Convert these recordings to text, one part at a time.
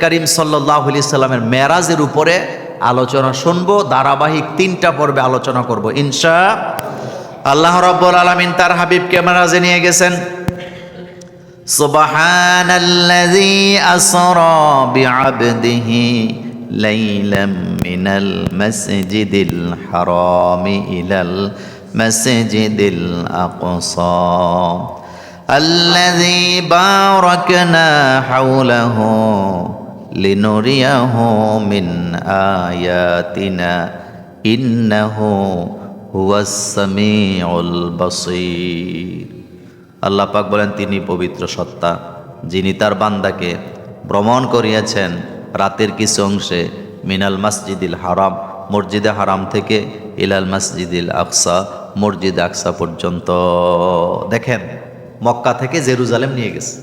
করিম সাল্লাহ সাল্লামের মেরাজের উপরে আলোচনা শুনবো ধারাবাহিক তিনটা পর্বে আলোচনা করব ইনশা আল্লাহ রব্বুল আলমিন তার হাবিবকে মেরাজে নিয়ে গেছেন سبحان الذي أسرى بعبده ليلا من المسجد الحرام إلى المسجد الأقصى الذي باركنا حوله লিনুরিয়াহু মিন আয়াতিনা ইন্নাহু হুয়াস সামিউল বাসীর বলেন, তিনি পবিত্র সত্তা, যিনি তার বান্দাকে ভ্রমণ করিয়াছেন রাতের কিছু অংশে মিনাল মসজিদিল হারাম, মসজিদে হারাম থেকে ইলাল মসজিদিল আকসা, মসজিদ আকসা পর্যন্ত। দেখেন, মক্কা থেকে জেরুজালেম নিয়ে গেছে।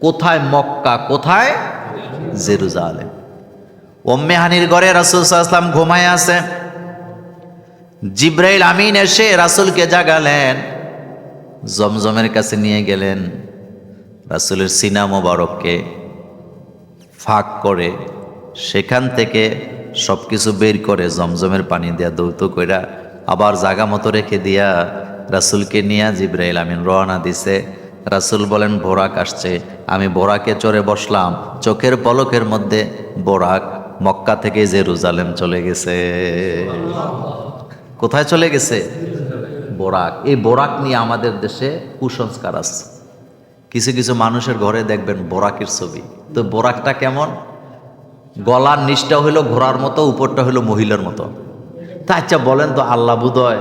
কোথায় মক্কা, কোথায়? জেরুজালেম। ওম্মে হানির ঘরে রাসুল সাল্লাম ঘুমায় আছে। জিব্রাইল আমিন এসে রাসুলকে জাগালেন, জমজমের কাছে নিয়ে গেলেন, রাসুলের সিনা মোবারককে ফাঁক করে সেখান থেকে সব কিছু বের করে জমজমের পানি দেয়া দৌত কইরা আবার জাগা মতো রেখে দিয়া রাসুলকে নিয়ে জিব্রাইল আমিন রওনা দিছে। রাসুল বলেন, বোরাক আসছে। আমি বোরাকে চড়ে বসলাম। চোখের পলকের মধ্যে বোরাক মক্কা থেকে জেরুজালেম চলে গেছে। কোথায় চলে গেছে? বোরাক। এই বোরাক নিয়ে আমাদের দেশে কুসংস্কার আছে। কিছু কিছু মানুষের ঘরে দেখবেন বোরাকের ছবি। তো বোরাকটা কেমন? গলার নিচটা হইল ঘোড়ার মতো, উপরটা হইল মহিলার মতো। তা আচ্ছা বলেন তো, আল্লাহ বুদয়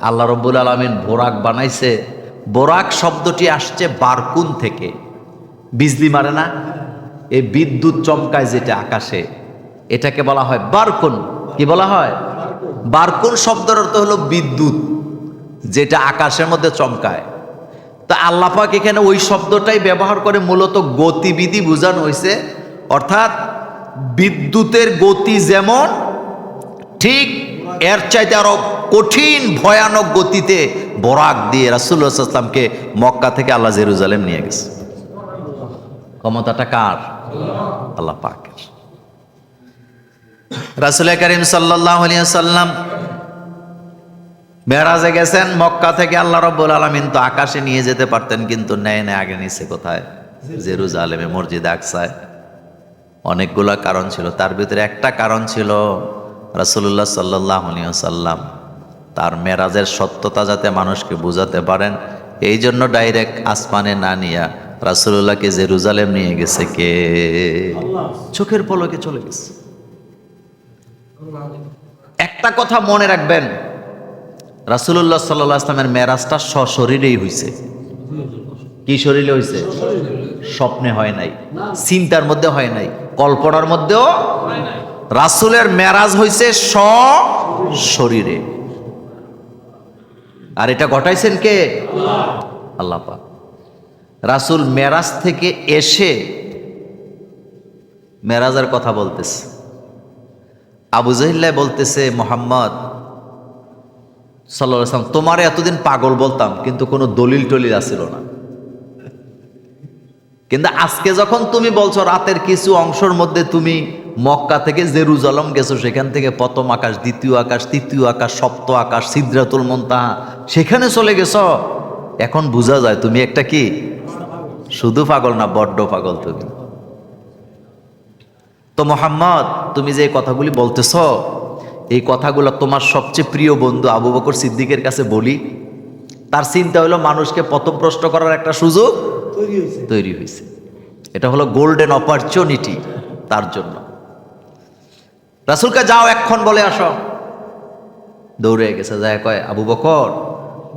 আল্লাহ রব্বুল আলমিন বোরাক বানাইছে? বোরাক শব্দটি আসছে বারকুন থেকে। বিজলি মারে না? এই বিদ্যুৎ চমকায় যেটা আকাশে। এটাকে বলা হয় বারকুন। কি বলা হয়? বারকুন শব্দের অর্থ হলো বিদ্যুৎ, যেটা আকাশের মধ্যে চমকায়। তা আল্লাপাক এখানে ওই শব্দটাই ব্যবহার করে মূলত গতিবিধি বোঝানো হয়েছে। অর্থাৎ বিদ্যুতের গতি যেমন, ঠিক এর চাইতে আরও কঠিন, ভয়ানক গতিতে বরাক দিয়ে রাসুল্লাহামকে মক্কা থেকে আল্লাহ জেরুজালেম নিয়ে গেছে। ক্ষমতাটা কার? আল্লাহ পাকের। রাসুল করিম সাল্লাহ সাল্লাম মেরাজে গেছেন, মক্কা থেকে আল্লাহ রব্বুল আলমিন তো আকাশে নিয়ে যেতে পারতেন, কিন্তু নেয় নেয় আগে নিছে কোথায়? জেরুজালেমে, মসজিদ আকসায়। অনেকগুলা কারণ ছিল, তার ভিতরে একটা কারণ ছিল রাসুল্লাহ সাল্লাহ সাল্লাম তার মেরাজের সত্যতা যাতে মানুষকে বুঝাতে পারেন, এই জন্য ডাইরেক্ট আসমানে না নিয়া রাসুল্লাহকে জেরুজালেম নিয়ে গেছে কে? চোখের পলকে চলে গেছে। একটা কথা মনে রাখবেন রাসুল্লাহ সাল্লাহ আসলামের মেরাজটা সশরীরেই হয়েছে কি শরীরে হয়েছে স্বপ্নে হয় নাই, চিন্তার মধ্যে হয় নাই, কল্পনার মধ্যেও রাসুলের মেরাজ হয়েছে স শরীরে আর এটা ঘটাইছেন কে? আল্লাহ রাসুল মেরাজ থেকে এসে মেরাজের কথা বলতেছে। আবু জাহিল্লাহ বলতেছে, মোহাম্মদ সাল্লাহ আসলাম তোমার এতদিন পাগল বলতাম, কিন্তু কোনো দলিল টলিল আসছিল না। কিন্তু আজকে যখন তুমি বলছো রাতের কিছু অংশের মধ্যে তুমি মক্কা থেকে জেরুজালম গেছো সেখান থেকে প্রথম আকাশ দ্বিতীয় আকাশ তৃতীয় আকাশ সপ্ত আকাশ সিদ্রাতুল মন্তাহা সেখানে চলে গেছ। এখন বোঝা যায় তুমি একটা কি? শুধু পাগল না বড্ড পাগল তুমি। তো মোহাম্মদ তুমি যে কথাগুলি বলতেছ এই কথাগুলো তোমার সবচেয়ে প্রিয় বন্ধু আবু বকর সিদ্দিকের কাছে বলি। তার চিন্তা হলো মানুষকে প্রথম প্রশ্ন করার একটা সুযোগ তৈরি হয়েছে। এটা হলো গোল্ডেন অপরচুনিটি তার জন্য। রাসুলকে যাও এক্ষণ বলে আসো। দৌড়ে গেছে, যায় কয়, আবু বকর,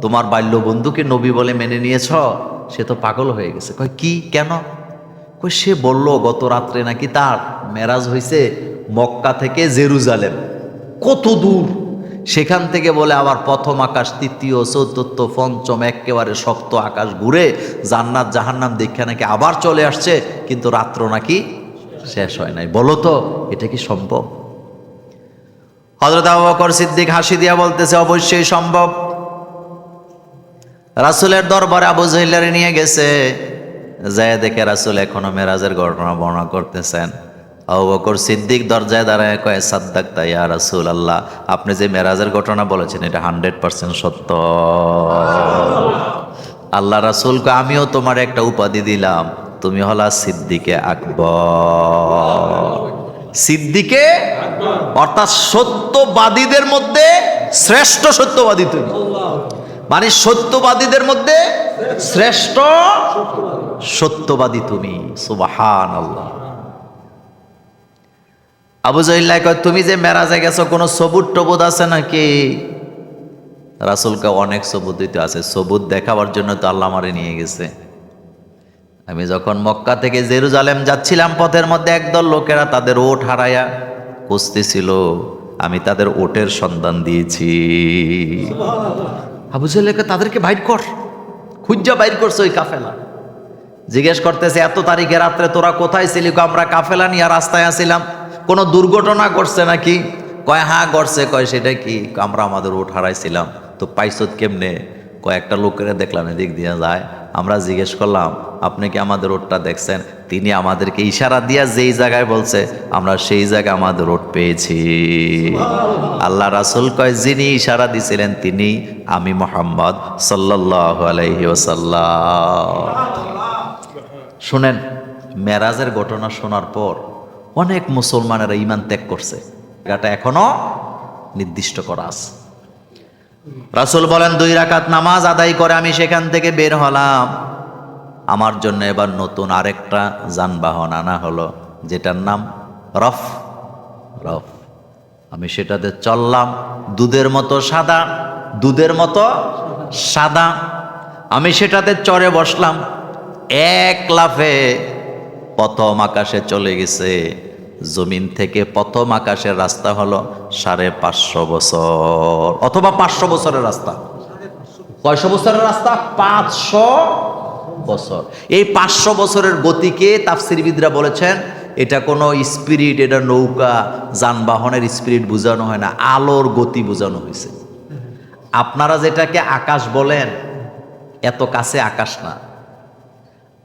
তোমার বাল্য বন্ধুকে নবী বলে মেনে নিয়েছ? সে তো পাগল হয়ে গেছে। কয়, কি? কেন? কই সে বলল, গত রাত্রে নাকি তার মেরাজ হয়েছে মক্কা থেকে জেরুজালেম। কত দূর। সেখান থেকে বলে, আবার প্রথম আকাশ, তৃতীয়, চতুর্থ, পঞ্চম একেবারে শক্ত আকাশ ঘুরে জান্নাত, জাহান্নাম দীক্ষা নাকি আবার চলে আসছে, কিন্তু রাত্র নাকি শেষ হয় নাই। বলো তো, এটা কি সম্ভব? হজরত আবু সিদ্দিক হাসি দিয়া বলতেছে, অবশ্যই সম্ভব। রাসুলের দরবারে আবু জহিলারে নিয়ে গেছে। যায় দেখে রাসুল এখনও মেরাজের ঘটনা বর্ণনা করতেছেন। আবু সিদ্দিক দরজায় দাঁড়ায় কয়, সাদ্দাক তাই আর রাসূল আল্লাহ আপনি যে মেরাজের ঘটনা বলেছেন, এটা হান্ড্রেড পার্সেন্ট সত্য। আল্লাহ রাসূলকে, আমিও তোমার একটা উপাধি দিলাম, তুমি হলা সিদ্দিকে আকবর। সিদ্দিকে অর্থাৎ সত্যবাদীদের মধ্যে শ্রেষ্ঠ সত্যবাদী তুমি। মানে সত্যবাদীদের মধ্যে শ্রেষ্ঠ সত্যবাদী। তুমি। সুবাহান আল্লাহ আবু জহিল্লাহ কয় তুমি যে মেরাজে গেছো কোনো সবুত টবুত আছে নাকি? রাসুলকে অনেক সবুত দিতে আছে। সবুত দেখাবার জন্য তো আল্লাহ মারে নিয়ে গেছে। আমি যখন মক্কা থেকে জেরুজালেম যাচ্ছিলাম, পথের মধ্যে একদল লোকেরা তাদের ওট হারায়া খুঁজতেছিল। আমি তাদের ওটের সন্ধান দিয়েছি। আবু তাদেরকে বাইর কর। খুঁজা বাইর করছে ওই কাফেলা। জিজ্ঞেস করতেছে, এত তারিখে রাত্রে তোরা কোথায় ছিলি? আমরা কাফেলা নিয়ে রাস্তায় আসিলাম কোনো দুর্ঘটনা ঘটছে নাকি? কয় হ্যাঁ ঘটছে। কয়, সেটা কি? আমরা আমাদের ওট হারাইছিলাম। তো পাইছত কেমনে? কয়েকটা লোকেরা দেখলাম, এদিক দিয়ে যায়। আমরা জিজ্ঞেস করলাম আপনি কি আমাদের রোডটা দেখছেন? তিনি আমাদেরকে ইশারা দিয়া যেই জায়গায় বলছে আমরা সেই জায়গায় আমাদের রোড পেয়েছি। আল্লাহ রাসুল কয় যিনি ইশারা দিছিলেন তিনি আমি মোহাম্মদ সাল্লাহ আলাইহি ওসাল্লাম শুনেন মেরাজের ঘটনা শোনার পর অনেক মুসলমানেরা ইমান ত্যাগ করছে। এটা এখনও নির্দিষ্ট করা আছে। রাসুল বলেন, দুই রাকাত নামাজ আদায় করে আমি সেখান থেকে বের হলাম। আমার জন্য এবার নতুন আরেকটা যানবাহন আনা হলো, যেটার নাম রফ। রফ। আমি সেটাতে চললাম, দুধের মতো সাদা, দুধের মতো সাদা। আমি সেটাতে চড়ে বসলাম, এক লাফে প্রথম আকাশে চলে গেছে। জমিন থেকে প্রথম আকাশের রাস্তা হলো সাড়ে পাঁচশো বছর। অথবা পাঁচশো বছরের রাস্তা। কয়শো বছরের রাস্তা? পাঁচশো বছর। এই পাঁচশো বছরের গতিকে তাফসিরবিদরা বলেছেন, এটা কোনো স্পিরিট, এটা নৌকা, যানবাহনের স্পিরিট বোঝানো হয় না, আলোর গতি বোঝানো হয়েছে। আপনারা যেটাকে আকাশ বলেন, এত কাছে আকাশ না।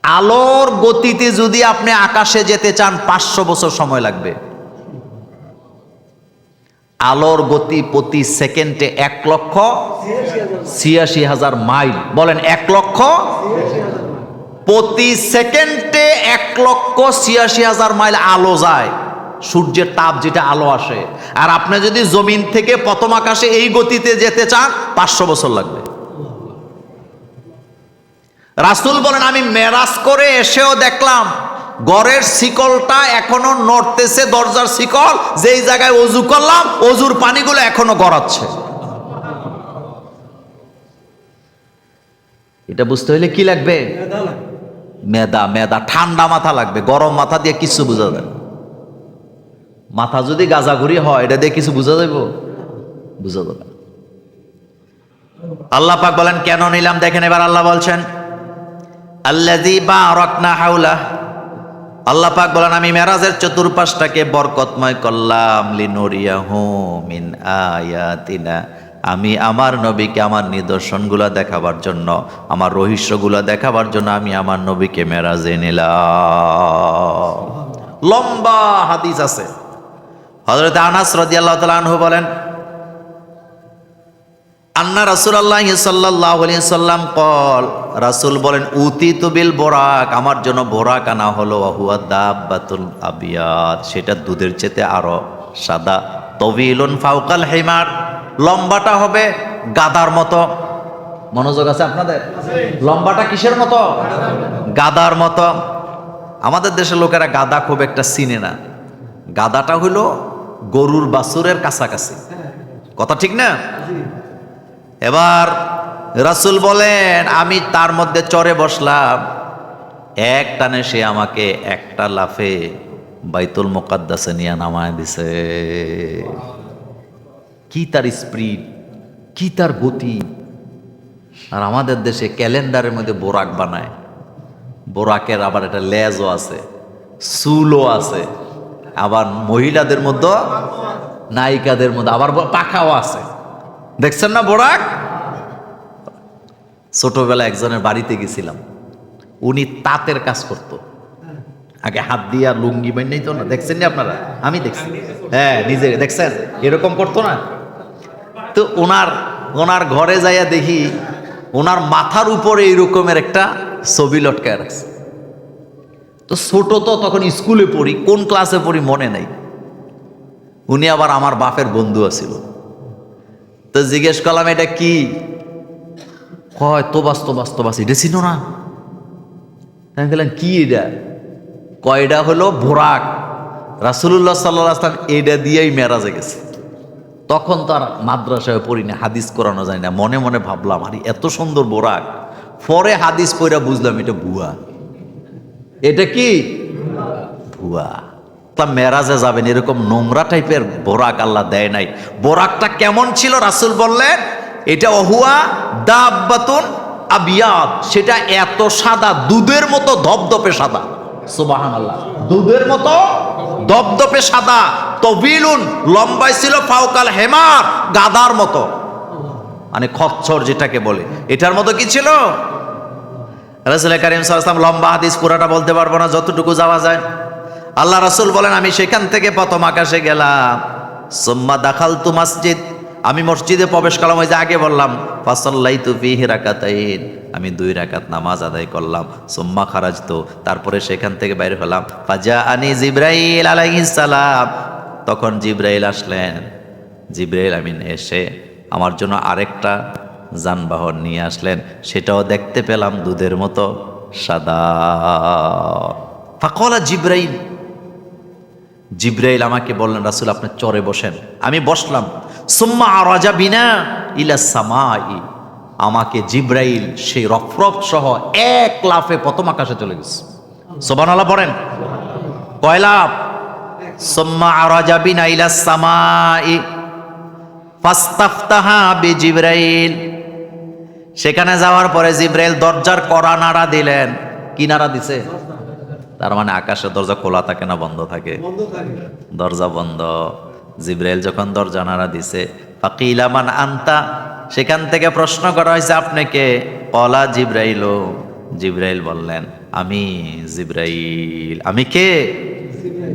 আলোর গতিতে যদি আপনি আকাশে যেতে চান, পাঁচশো বছর সময় লাগবে। আলোর গতি প্রতি সেকেন্ডে এক লক্ষ ছিয়াশি হাজার মাইল। বলেন, এক লক্ষ প্রতি সেকেন্ডে এক লক্ষ ছিয়াশি হাজার মাইল আলো যায়, সূর্যের তাপ যেটা আলো আসে। আর আপনি যদি জমিন থেকে প্রথম আকাশে এই গতিতে যেতে চান, পাঁচশো বছর লাগবে। রাসুল বলেন আমি মেরাজ করে এসেও দেখলাম গড়ের শিকলটা এখনও নড়তেছে দরজার শিকল যেই জায়গায় অজু করলাম অজুর পানিগুলো এখনও গড়াচ্ছে। এটা বুঝতে হইলে কি লাগবে? মেদা মেদা ঠান্ডা মাথা লাগবে গরম মাথা দিয়ে কিছু বোঝা যায় না। মাথা যদি গাজাগুড়ি হয় এটা দিয়ে কিছু বোঝা যাইব? বোঝা যাবে। আল্লাহ পাক বলেন কেন নিলাম? দেখেন এবার আল্লাহ বলছেন আল্লাজি বা রকনা হাউলা আল্লাহ পাক বলেন, আমি মেরাজের চতুর্পাশটাকে বরকতময় করলাম। লিনুরিয়াহু মিন আয়াতিনা। আমি আমার নবীকে, আমার নিদর্শনগুলো দেখাবার জন্য, আমার রহস্যগুলো দেখাবার জন্য আমি আমার নবীকে মেরাজে নিলাম। লম্বা হাদিস আছে। হজরত আনাস রাদিয়াল্লাহু আনহু বলেন আন্না রাসুল আল্লাহ সাল্লাহ সাল্লাম কল, রাসুল বলেন উতি তুবিল বোরাক, আমার জন্য বোরাক আনা হলো হুয়া দাব্বাতুল আবিয়াদ। সেটা দুধের চেতে আরও সাদা। তবিলুন ফাউকাল হেমার, লম্বাটা হবে গাদার মতো। মনোযোগ আছে আপনাদের? লম্বাটা কিসের মতো? গাদার মতো। আমাদের দেশের লোকেরা গাদা খুব একটা চিনে না। গাদাটা হলো গরুর বাছুরের কাছাকাছি। কথা ঠিক না? এবার রাসুল বলেন, আমি তার মধ্যে চরে বসলাম। এক টানে সে আমাকে একটা লাফে বাইতুল মোকাদ্দাসে নিয়ে নামায় দিছে। কি তার স্পিড? কি তার গতি? আর আমাদের দেশে ক্যালেন্ডারের মধ্যে বোরাক বানায়। বোরাকের আবার একটা লেজও আছে সুলও আছে। আবার মহিলাদের মধ্যে, নায়িকাদের মধ্যে আবার পাখাও আছে। দেখছেন না বোরাক? ছোটবেলা একজনের বাড়িতে গেছিলাম। উনি তাঁতের কাজ করত। আগে হাত দিয়া লুঙ্গি বান্যাই তো না, দেখছেন না আপনারা? আমি দেখছি। হ্যাঁ নিজে দেখছেন? এরকম করতো না। তো ওনার ওনার ঘরে যাইয়া দেখি, ওনার মাথার উপরে এইরকমের একটা ছবি লটকায় রাখছে। তো ছোট তো তখন স্কুলে পড়ি, কোন ক্লাসে পড়ি মনে নাই। উনি আবার আমার বাপের বন্ধু আছিল। তো জিজ্ঞেস করলাম, এটা কি? কয়, তোবাস তোবাস তোবাস, এটা ছিল না? আমি বললাম, কি এটা? কয়টা হলো ভোরাক। রাসুল্লাহ সাল্লাহ এটা দিয়েই মেরাজে গেছে। তখন তো আর মাদ্রাসায় পড়ি না হাদিস করানো যায় না। মনে মনে ভাবলাম, আরে, এত সুন্দর বোরাক পরে হাদিস পড়া বুঝলাম, এটা ভুয়া। এটা কি? ভুয়া। তা মেরাজে যাবেন, এরকম নোংরা টাইপের বোরাক আল্লাহ দেয় নাই। বোরাকটা কেমন ছিল, রাসুল বললেন? এটা অহুয়া দাব্বাতুন আবিয়াত সেটা এত সাদা, দুধের মতো ধপধপে সাদা। সুবাহান আল্লাহ দুধের মতো দপদপে সাদা। তবিলুন লম্বাই ছিল ফাউকাল হেমার, গাদার মতো। মানে খচ্ছর যেটাকে বলে। এটার মতো কি ছিল? রাসুল করিম সাল্লাম লম্বা হাদিস পুরাটা বলতে পারব না, যতটুকু যাওয়া যায়। আল্লাহ রাসুল বলেন, আমি সেখান থেকে প্রথম আকাশে গেলাম। সোম্মা দাখাল তু মসজিদ। আমি মসজিদে প্রবেশ করলাম, ওই যে আগে বললাম ফাসাল্লাই তু ফিহি রাকাতাইন। আমি দুই রাকাত নামাজ আদায় করলাম, সোম্মা খারাজ তো তারপরে সেখান থেকে বাইরে হলাম। ফাজা আনি জিব্রাইল সালাম। তখন জিব্রাইল আসলেন। জিব্রাইল আমিন এসে আমার জন্য আরেকটা যানবাহন নিয়ে আসলেন। সেটাও দেখতে পেলাম দুধের মতো, সাদা। ফাকলা জিব্রাইল জিব্রাইল আমাকে বললেন, রাসুল, আপনি চরে বসেন। আমি বসলাম। সুম্মা রাজা বিনা ইলা সামাই। আমাকে জিব্রাইল সেই রফরফ সহ এক লাফে প্রথম আকাশে চলে গেছে। সোবান আল্লাহ পড়েন। কয় লাফ? সুম্মা রাজা বিনা ইলা সামাই। ফাস্তাফতাহা বি জিব্রাইল সেখানে যাওয়ার পরে জিব্রাইল দরজার কড়া নাড়া দিলেন। কি নাড়া দিছে? তার মানে আকাশের দরজা খোলা থাকে না বন্ধ থাকে? দরজা বন্ধ। জিব্রাইল যখন দরজা নাড়া দিছে ফাকিলামান আন্তা? সেখান থেকে প্রশ্ন করা হয়েছে আপনাকে কলা জিব্রাইল জিব্রাইল বললেন আমি জিব্রাইল। আমি কে?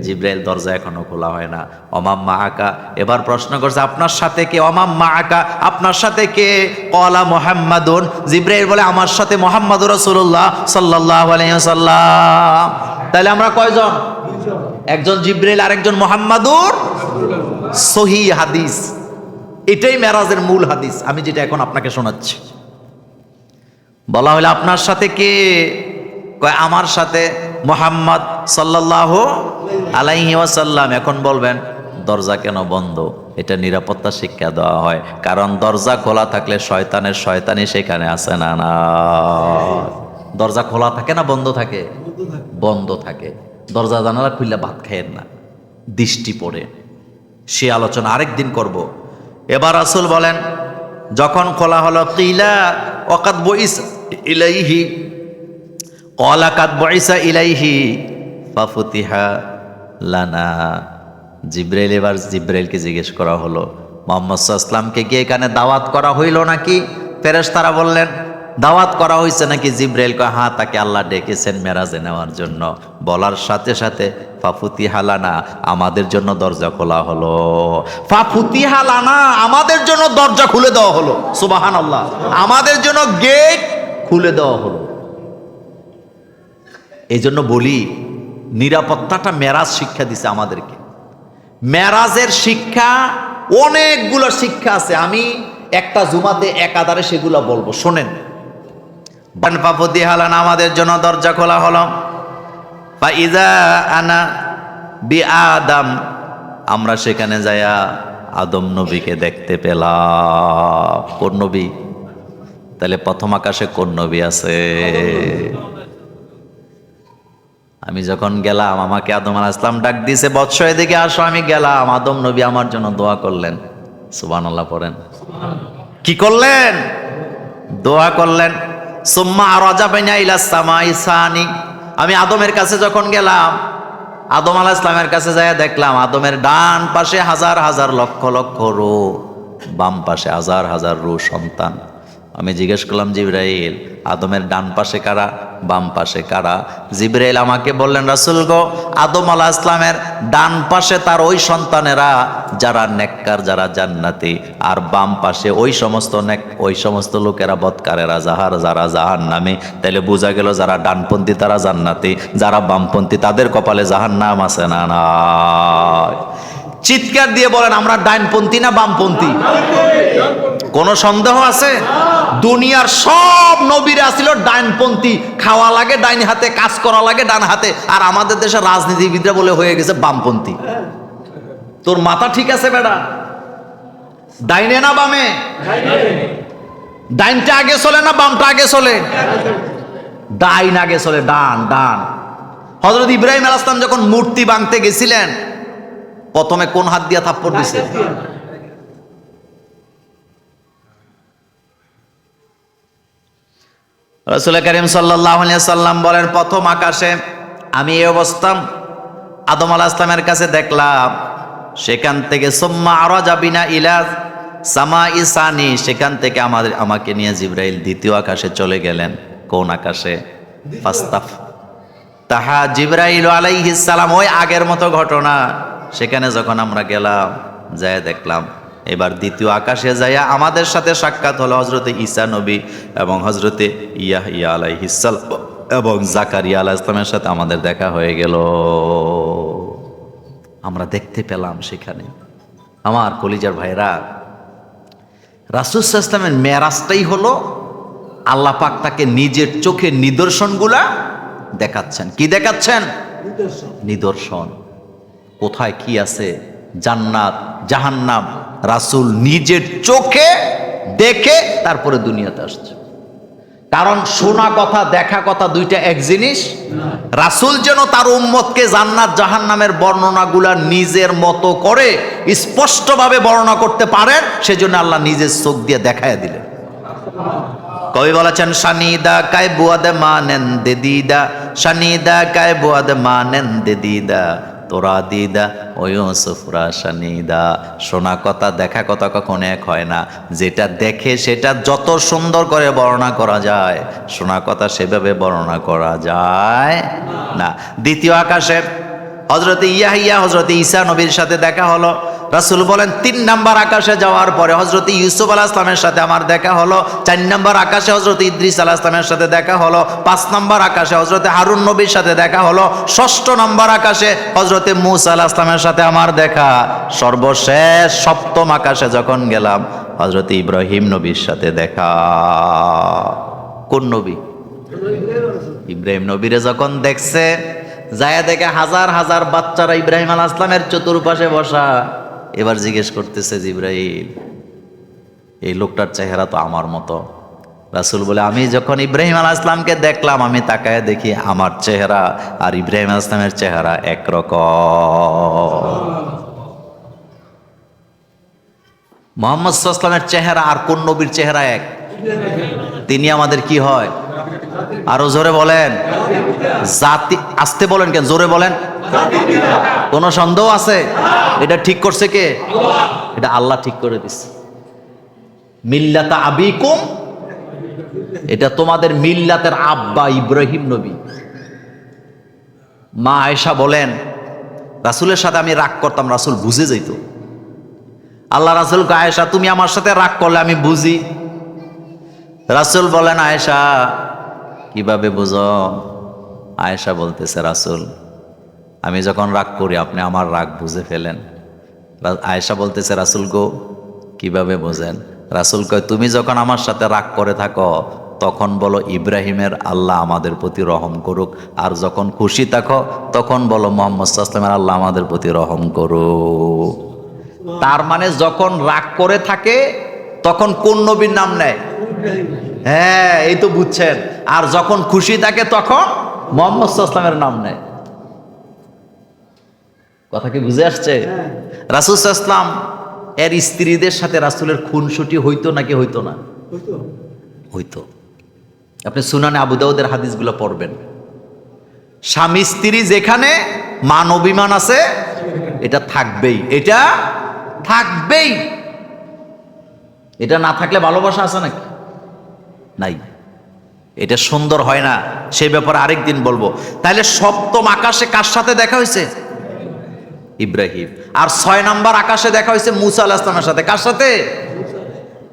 জিব্রাইল দরজা এখনও খোলা হয় না। অমাম মা আকা, এবার প্রশ্ন করছে, আপনার সাথে কে? অমাম মা আকা, আপনার সাথে কে? কলা মোহাম্মদুন। জিব্রাইল বলে, আমার সাথে মোহাম্মদ রসুল্লাহ সাল্লাহ আলাইসাল্লাম তাহলে আমরা কয়জন? একজন জিব্রাইল, আরেকজন মোহাম্মদুর? সহি হাদিস। এটাই মেরাজের মূল হাদিস। আমি যেটা এখন আপনাকে শোনাচ্ছি। বলা হলো, আপনার সাথে কে? কয়, আমার সাথে মোহাম্মদ সাল্লাহ আলাইহি ওয়াসাল্লাম। এখন বলবেন, দরজা কেন বন্ধ? এটা নিরাপত্তা শিক্ষা দেওয়া হয়। কারণ দরজা খোলা থাকলে শয়তানের শয়তানি সেখানে আসে না না। দরজা খোলা থাকে না, বন্ধ থাকে? বন্ধ থাকে। দরজা জানালা খুললে ভাত খায়েন না। দৃষ্টি পড়ে। সে আলোচনা আরেক দিন করব। এবার আসল বলেন, যখন খোলা হলো, কিলা অকাত বইস ইলাইহি কলাকাত বইসা ইলাইহি, ফাফুতিহা লানা। জিব্রাইল এবার জিব্রাইলকে জিজ্ঞেস করা হলো, মোহাম্মদ সাল্লামকে গিয়ে এখানে দাওয়াত করা হইল নাকি? ফেরেশ তারা বললেন, দাওয়াত করা হয়েছে নাকি? জিব্রাইল কয় হ্যাঁ তাকে আল্লাহ ডেকেছেন মেরাজে নেওয়ার জন্য। বলার সাথে সাথে ফাফুতি হালানা আমাদের জন্য দরজা খোলা হলো। ফাফুতি হালানা আমাদের জন্য দরজা খুলে দেওয়া হলো। সুবাহান আল্লাহ আমাদের জন্য গেট খুলে দেওয়া হলো। এই জন্য বলি, নিরাপত্তাটা মেরাজ শিক্ষা দিছে আমাদেরকে। মেরাজের শিক্ষা, অনেকগুলো শিক্ষা আছে। আমি একটা জুমাতে একাধারে সেগুলো বলব। শোনেন। বানপাপতি হালান আমাদের জন্য দরজা খোলা হলো। বা ইজা আনা বি আদম, আমরা সেখানে যায়া আদম নবীকে দেখতে পেলাম। কোন নবী? তাহলে প্রথম আকাশে কোন নবী আছে? আমি যখন গেলাম, আমাকে আদম আলাহ ইসলাম ডাক দিয়েছে বৎস এদিকে আসো, আমি গেলাম। আদম নবী আমার জন্য দোয়া করলেন। সুবান আল্লাহ পড়েন। কি করলেন? দোয়া করলেন। সুম্মা রাজা বাইনা ইলা সামাই আমি আদমের কাছে যখন গেলাম, আদম আলাহ ইসলামের কাছে যাই দেখলাম, আদমের ডান পাশে হাজার হাজার লক্ষ লক্ষ রো, বাম পাশে হাজার হাজার রো সন্তান। আমি জিজ্ঞেস করলাম, জিব্রাইল, আদমের ডান পাশে কারা, বাম পাশে কারা? জিব্রাইল আমাকে বললেন, রাসুল গো, আদম আলাহ ইসলামের ডান পাশে তার ওই সন্তানেরা, যারা নেককার, যারা জান্নাতি, আর বাম পাশে ওই সমস্ত নেক, ওই সমস্ত লোকেরা বৎকারেরা, যাহার যারা জাহান নামে তাহলে বোঝা গেল যারা ডানপন্থী তারা জান্নাতি, যারা বামপন্থী তাদের কপালে জাহান নাম আছে না না চিৎকার দিয়ে বলেন, আমরা ডাইনপন্থী না বামপন্থী? কোনো সন্দেহ আছে? দুনিয়ার সব নবীরা ছিল ডাইনপন্থী খাওয়া লাগে, ডাইন হাতে, কাজ করা লাগে, ডান হাতে। আর আমাদের দেশের রাজনীতিবিদরা বলে হয়ে গেছে বামপন্থী। তোর মাথা ঠিক আছে বেটা? ডাইনে না বামে? ডাইনটা আগে চলে না বামটা আগে চলে? ডাইন আগে চলে, ডান ডান। হজরত ইব্রাহিম আল আসলাম যখন মূর্তি বাংতে গেছিলেন প্রথমে কোন হাত দিয়া থাপ্পড় দিছে? রসুল করিম সাল্লাহ সাল্লাম বলেন প্রথম আকাশে আমি এই অবস্থাম আদম আলাহ ইসলামের কাছে দেখলাম। সেখান থেকে সোম্মা আরও যাবিনা ইলাজ সামা ইসানি সেখান থেকে আমাদের আমাকে নিয়ে জিব্রাইল দ্বিতীয় আকাশে চলে গেলেন। কোন আকাশে? ফাস্তাফ। তাহা জিব্রাইল আলাইহিস সালাম ওই আগের মতো ঘটনা। সেখানে যখন আমরা গেলাম যায় দেখলাম এবার দ্বিতীয় আকাশে যাইয়া আমাদের সাথে সাক্ষাৎ হলো হজরতে ঈসা নবী এবং হজরতে ইয়া ইয়া আলাইহিসাল এবং জাকারিয়া আলাহ ইসলামের সাথে আমাদের দেখা হয়ে গেল। আমরা দেখতে পেলাম সেখানে আমার কলিজার ভাইরা রাসুল ইসলামের মেরাজটাই হলো আল্লাহ পাক তাকে নিজের চোখের নিদর্শনগুলা দেখাচ্ছেন। কি দেখাচ্ছেন? নিদর্শন। কোথায় কি আছে? জান্নাত, জাহান্নাম। রাসুল নিজের চোখে দেখে তারপরে দুনিয়াতে আসছে। কারণ শোনা কথা, দেখা কথা দুইটা এক জিনিস। রাসুল যেন তার উম্মতকে জান্নাত, জাহান্নামের বর্ণনাগুলা নিজের মতো করে স্পষ্টভাবে বর্ণনা করতে পারেন, সেজন্য আল্লাহ নিজের চোখ দিয়ে দেখায় দিলেন। কবি বলেছেন, শানিদা কায় বুয়াদে মানেন দে দিদা শানিদা কায় বুয়াদে মানেন দে দিদা তোরা দিদা ওই সুফরা শানিদা শোনা কথা, দেখা কথা কখনো এক হয় না। যেটা দেখে সেটা যত সুন্দর করে বর্ণনা করা যায় শোনা কথা সেভাবে বর্ণনা করা যায় না। দ্বিতীয় আকাশে হজরত ইয়াহিয়া হজরত ঈসা নবীর সাথে দেখা হলো। রাসুল বলেন, তিন নাম্বার আকাশে যাওয়ার পরে হজরত ইউসুফ আলাহ ইসলামের সাথে আমার দেখা হলো। চার নাম্বার আকাশে হজরত ইদ্রিস আলাহ ইসলামের সাথে দেখা হলো। পাঁচ নাম্বার আকাশে হজরত হারুন নবীর সাথে দেখা হলো। ষষ্ঠ নাম্বার আকাশে হজরতে মুসা আলাহ ইসলামের সাথে আমার দেখা। সর্বশেষ সপ্তম আকাশে যখন গেলাম হজরত ইব্রাহিম নবীর সাথে দেখা। কোন নবী? ইব্রাহিম নবীরে যখন দেখছে যায় দেখে হাজার হাজার বাচ্চারা ইব্রাহিম আল আসলামের চতুর্পাশে বসা। এবার জিজ্ঞেস করতেছে জিব্রাহিম এই লোকটার চেহারা তো আমার মতো। রাসুল বলে, আমি যখন ইব্রাহিম আল আসলামকে দেখলাম, আমি তাকায় দেখি আমার চেহারা আর ইব্রাহিম আল আসলামের চেহারা একরকম। মোহাম্মদ সাল্লামের চেহারা আর কোন নবীর চেহারা এক? তিনি আমাদের কি হয়? আরও জোরে বলেন। জাতি, আসতে বলেন কেন? জোরে বলেন। কোন সন্দেহ আছে? এটা ঠিক করছে কে? এটা আল্লাহ ঠিক করে দিচ্ছে মিল্লাতা আবিকুম, এটা তোমাদের মিল্লাতের আব্বা ইব্রাহিম নবী। মা আয়েশা বলেন, রাসুলের সাথে আমি রাগ করতাম, রাসুল বুঝে যেত আল্লাহ রাসুল আয়েশা, তুমি আমার সাথে রাগ করলে আমি বুঝি। রাসুল বলেন, আয়েশা, কীভাবে বুঝো? আয়েশা বলতেছে, রাসুল, আমি যখন রাগ করি, আপনি আমার রাগ বুঝে ফেলেন। আয়েশা বলতেছে, রাসুল গো, কীভাবে বোঝেন? রাসুল কয়, তুমি যখন আমার সাথে রাগ করে থাকো, তখন বলো, ইব্রাহিমের আল্লাহ আমাদের প্রতি রহম করুক। আর যখন খুশি থাকো, তখন বলো, মোহাম্মদ সাল্লামের আল্লাহ আমাদের প্রতি রহম করুক। তার মানে যখন রাগ করে থাকে, তখন কোন নবীর নাম নেয়? হ্যাঁ এই তো বুঝছেন। আর যখন খুশি থাকে তখন মোহাম্মদ সাল্লামের নাম নেয়। কথা কি বুঝে আসছে? রাসুল ইসলাম এর স্ত্রীদের সাথে রাসুলের খুনসুটি হইতো নাকি হইতো না? হইতো। আপনি সুনানে আবু দাউদের হাদিসগুলো পড়বেন। স্বামী স্ত্রী যেখানে মান অভিমান আছে এটা থাকবেই। এটা থাকবেই। এটা না থাকলে ভালোবাসা আছে নাকি? নাই। এটা সুন্দর হয় না সেই ব্যাপারে আরেকদিন বলব। তাহলে সপ্তম আকাশে কার সাথে দেখা হয়েছে? ইব্রাহিম। আর ছয় নম্বর আকাশে দেখা হয়েছে মুসা আল ইসলামের সাথে। কার সাথে?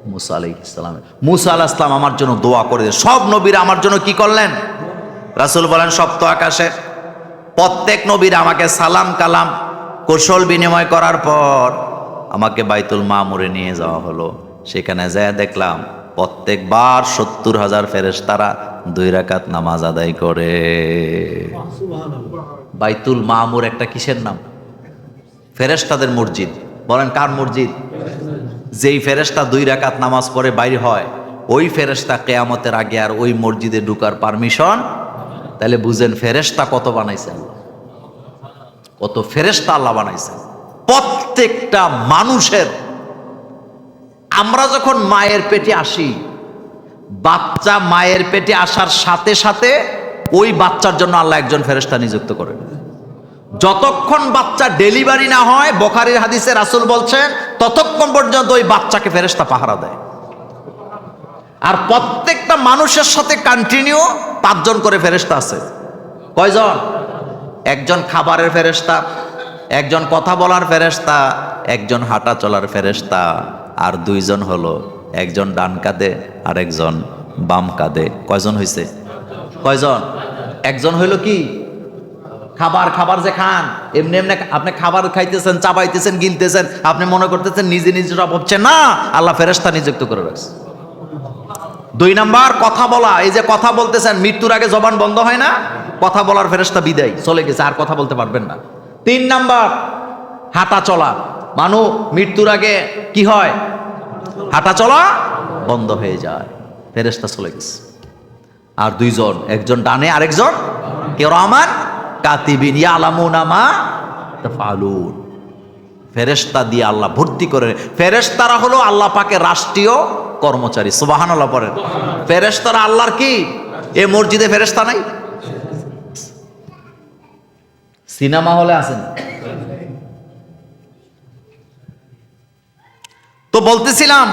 মুসা আলাই ইসলামের মুসা আল ইসলাম আমার জন্য দোয়া করে সব নবীরা আমার জন্য কি করলেন? রাসূল বলেন, সপ্ত আকাশে। প্রত্যেক নবীর আমাকে সালাম কালাম, কৌশল বিনিময় করার পর আমাকে বাইতুল মামুরে নিয়ে যাওয়া হলো। সেখানে যায় দেখলাম প্রত্যেকবার সত্তর হাজার ফেরেশতারা দুই রাকাত নামাজ আদায় করে। বাইতুল মামুর একটা কিসের নাম? ফেরেশতাদের মসজিদ। বলেন কার মসজিদ? যেই ফেরেশতা দুই রাকাত নামাজ পড়ে বাইরে হয় ওই ফেরেশতা কেয়ামতের আগে আর ওই মসজিদে ঢুকার পারমিশন? তাহলে বুঝেন ফেরেশতা কত বানাইছেন? কত ফেরেশতা আল্লাহ বানাইছেন। প্রত্যেকটা মানুষের আমরা যখন মায়ের পেটে আসি, বাচ্চা মায়ের পেটে আসার সাথে সাথে ওই বাচ্চার জন্য আল্লাহ একজন ফেরেশতা নিযুক্ত করেন। যতক্ষণ বাচ্চা ডেলিভারি না হয়, বখারির হাদিসে রাসূল বলছেন, ততক্ষণ পর্যন্ত ওই বাচ্চাকে ফেরেশতা পাহারা দেয়। আর প্রত্যেকটা মানুষের সাথে কন্টিনিউ পাঁচজন করে ফেরেশতা আছে। কয়জন? একজন খাবারের ফেরেশতা, একজন কথা বলার ফেরেশতা, একজন হাঁটা চলার ফেরেশতা। আর দুইজন হলো, একজন ডান কাঁধে আর একজন বাম কাঁধে। কয়জন হয়েছে কয়জন? একজন হইল কি? খাবার খাবার যে খান। এমনি এমনি আপনি খাবার খাইতেছেন, চাবাইতেছেন, গিলতেছেন, আপনি মনে করতেছেন নিজে নিজে সব হচ্ছে না, আল্লাহ ফেরেশতা নিযুক্ত করে রাখছে। দুই নাম্বার, কথা বলা। এই যে কথা বলতেছেন, মৃত্যুর আগে জবান বন্ধ হয় না? কথা বলার ফেরেস্তা বিদায়, চলে গেছে, আর কথা বলতে পারবেন না। তিন নাম্বার, হাঁটা চলা। মানু, মৃত্যুর আগে কি হয়? হাঁটা চলা বন্ধ হয়ে যায়। ফেরেশতা চলে গেছে। আর দুইজন, একজন ডানে, আরেকজন কেউ রহমান, কাতিবিন, ইয়ালামুনা মা তাফালুন ফেরেশতা দিয়ে আল্লাহ ভর্তি করে ফেরেশতারা হলো আল্লাহ পাকে রাষ্ট্রীয় কর্মচারী সুবাহান আল্লাহ পড়েন। ফেরেশতারা আল্লাহর কি? এ মসজিদে ফেরেশতা নাই? সিনেমা হলে আছেন তো বলতেছিলাম,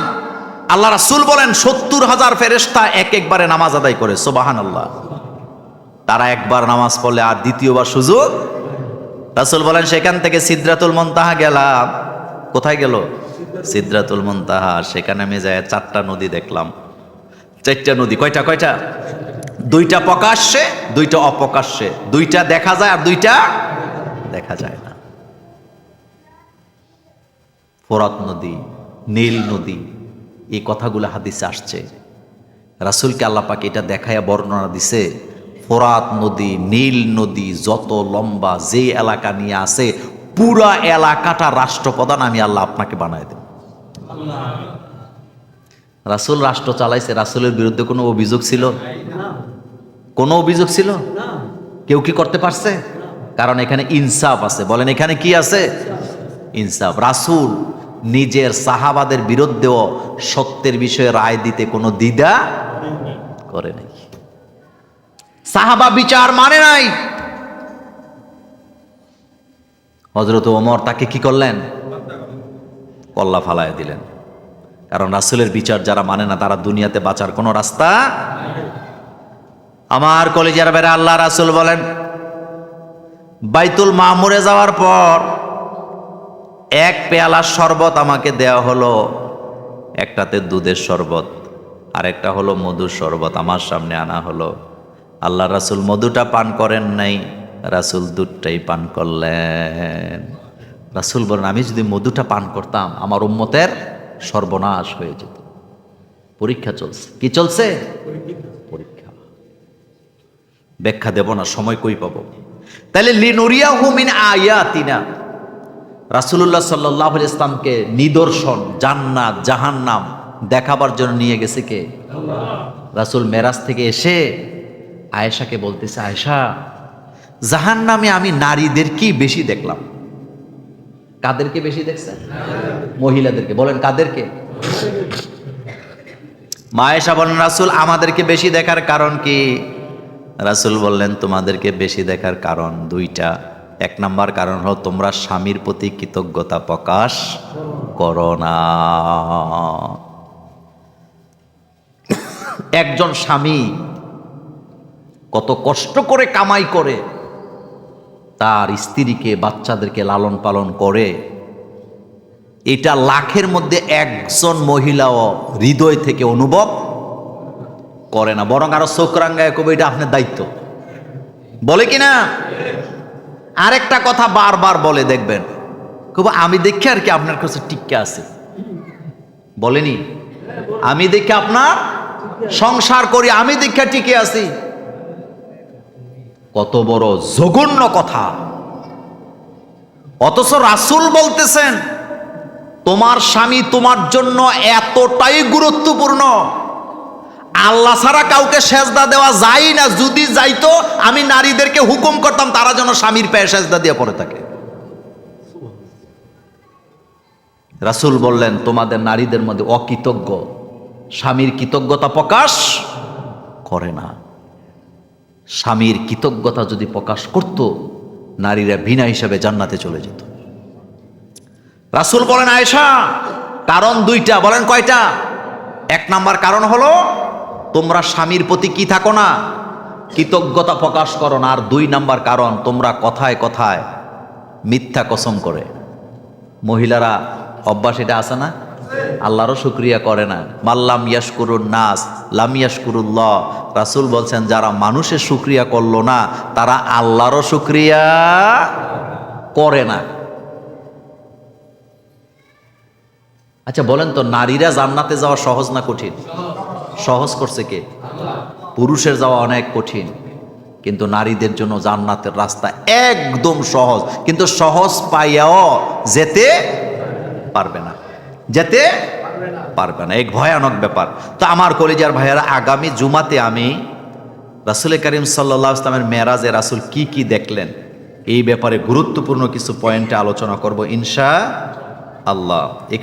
আল্লাহ রাসূল বলেন, সত্তর হাজার ফেরেশতা এক একবারে নামাজ আদায় করে সুবাহান আল্লাহ তারা একবার নামাজ পড়লে আর দ্বিতীয়বার সুযোগ? রাসূল বলেন, সেখান থেকে সিদ্রাতুল মন্তাহা গেলাম। কোথায় গেল? সিদ্রাতুল মন্তাহা, সেখানে আমি যাই চারটা নদী দেখলাম। চারটা নদী, কয়টা কয়টা? দুইটা প্রকাশ্যে, দুইটা অপ্রকাশ্যে। দুইটা দেখা যায় আর দুইটা দেখা যায় না। ফোরাত নদী। নীল নদী। এই কথাগুলো হাদিসে আসছে। রাসূলকে আল্লাহ পাকে এটা দেখায়া বর্ণনা দিছে, ফোরাত নদী, নীল নদী যত লম্বা যে এলাকা নিয়ে আছে, পুরা এলাকাটা রাষ্ট্রপ্রধান আমি আল্লাহ আপনাকে বানায় দেব। রাসূল রাষ্ট্র চালাইছে, রাসূলের বিরুদ্ধে কোনো অভিযোগ ছিল? কোনো অভিযোগ ছিল? কেউ কি করতে পারছে? কারণ এখানে ইনসাফ আছে। বলেন এখানে কি আছে? ইনসাফ। রাসূল নিজের সাহাবাদের বিরুদ্ধেও সত্যের বিষয়ে রায় দিতে কোনো দ্বিধা করে নাই। সাহাবা বিচার মানে নাই। হজরত ওমর তাকে কি করলেন? কল্লা ফালায় দিলেন। কারণ রাসূলের বিচার যারা মানে না, তারা দুনিয়াতে বাঁচার কোনো রাস্তা আমার কলেজের বেড়ে আল্লাহ রাসুল বলেন, বাইতুল মামুরে যাওয়ার পর এক পেয়ালা শরবত আমাকে দেওয়া হলো। একটাতে দুধের শরবত আর একটা হলো মধুর শরবত আমার সামনে আনা হলো। আল্লাহ রাসূল মধুটা পান করেন নাই, রাসূল দুধটাই পান করলেন। রাসূল বলেন, আমি যদি মধুটা পান করতাম, আমার উম্মতের সর্বনাশ হয়ে যেত। পরীক্ষা চলছে। কি চলছে? পরীক্ষা। ব্যাখ্যা দেব না, সময় কই পাবো? তাহলে লিনুরিয়া হুমিন আয়াতিনা। রাসুল্লাহ সাল্লাহ ইসলামকে নিদর্শন জান্নাত জাহান্নাম দেখাবার জন্য নিয়ে গেছে কে? রাসুল মেরাজ থেকে এসে আয়েশাকে বলতেছে আয়েশা জাহান্নামে আমি নারীদেরকেই বেশি দেখলাম? কাদেরকে বেশি দেখছেন? মহিলাদেরকে। বলেন কাদেরকে? মায়েশা বলেন রাসুল আমাদেরকে বেশি দেখার কারণ কি? রাসুল বললেন তোমাদেরকে বেশি দেখার কারণ দুইটা। এক নাম্বার কারণ হলো তোমরা স্বামীর প্রতি কৃতজ্ঞতা প্রকাশ করো না। একজন স্বামী কত কষ্ট করে কামাই করে, তার স্ত্রীকে, বাচ্চাদেরকে লালন পালন করে, এটা লাখের মধ্যে একজন মহিলাও হৃদয় থেকে অনুভব করে না। বরং আরও চোখরাঙ্গায় কবে, এটা আপনার দায়িত্ব। বলে কি না? আরেকটা কথা বারবার বলে দেখবেন। কবে আমি দেখি আর কি আপনার কাছে টিক্কা আছে? বলেনি। আমি দেখে আপনার সংসার করি, আমি দেখে টিকে আছি। কত বড় জঘন্য কথা। অথচ রাসূল বলতেছেন, তোমার স্বামী তোমার জন্য এতটাই গুরুত্বপূর্ণ। আল্লাহ ছাড়া কাউকে সেজদা দেওয়া যায় না। যদি যাইতো, আমি নারীদেরকে হুকুম করতাম, তারা যেন স্বামীর পায়ে সেজদা দিয়ে পড়ে থাকে। রাসূল বললেন, তোমাদের নারীদের মধ্যে অকৃতজ্ঞ, স্বামীর কৃতজ্ঞতা প্রকাশ করে না। স্বামীর কৃতজ্ঞতা যদি প্রকাশ করত, নারীরা বিনা হিসাবে জান্নাতে চলে যেত। রাসূল বলেন, আয়েশা, কারণ দুইটা। বলেন, কয়টা? এক নাম্বার কারণ হলো তোমরা স্বামীর প্রতি কি থাকো না? কৃতজ্ঞতা প্রকাশ করো না। আর দুই নাম্বার কারণ, তোমরা কথায় কথায় মিথ্যা কসম করে। মহিলারা, অভ্যাস এটা আছে না? আল্লাহরও শুক্রিয়া করে না। মাল্লাম ইয়াসকুরুন নাস, লাম ইয়াসকুরুল্লাহ রাসুল বলছেন, যারা মানুষের শুক্রিয়া করল না, তারা আল্লাহরও শুক্রিয়া করে না। আচ্ছা বলেন তো, নারীরা জান্নাতে যাওয়া সহজ না কঠিন? সহজ করছে কে? পুরুষের যাওয়া অনেক কঠিন, কিন্তু নারীদের জন্য জান্নাতের রাস্তা একদম সহজ, কিন্তু সহজ পাইয়াও যেতে পারবে না, যেতে পারবে না। এক ভয়ানক ব্যাপার। তো আমার কলেজার ভাইয়ারা, আগামী জুমাতে আমি রাসুল করিম সাল্লাহ ইসলামের মেরাজে রাসুল কি কি দেখলেন, এই ব্যাপারে গুরুত্বপূর্ণ কিছু পয়েন্টে আলোচনা করব ইনশা আল্লাহ। এখানে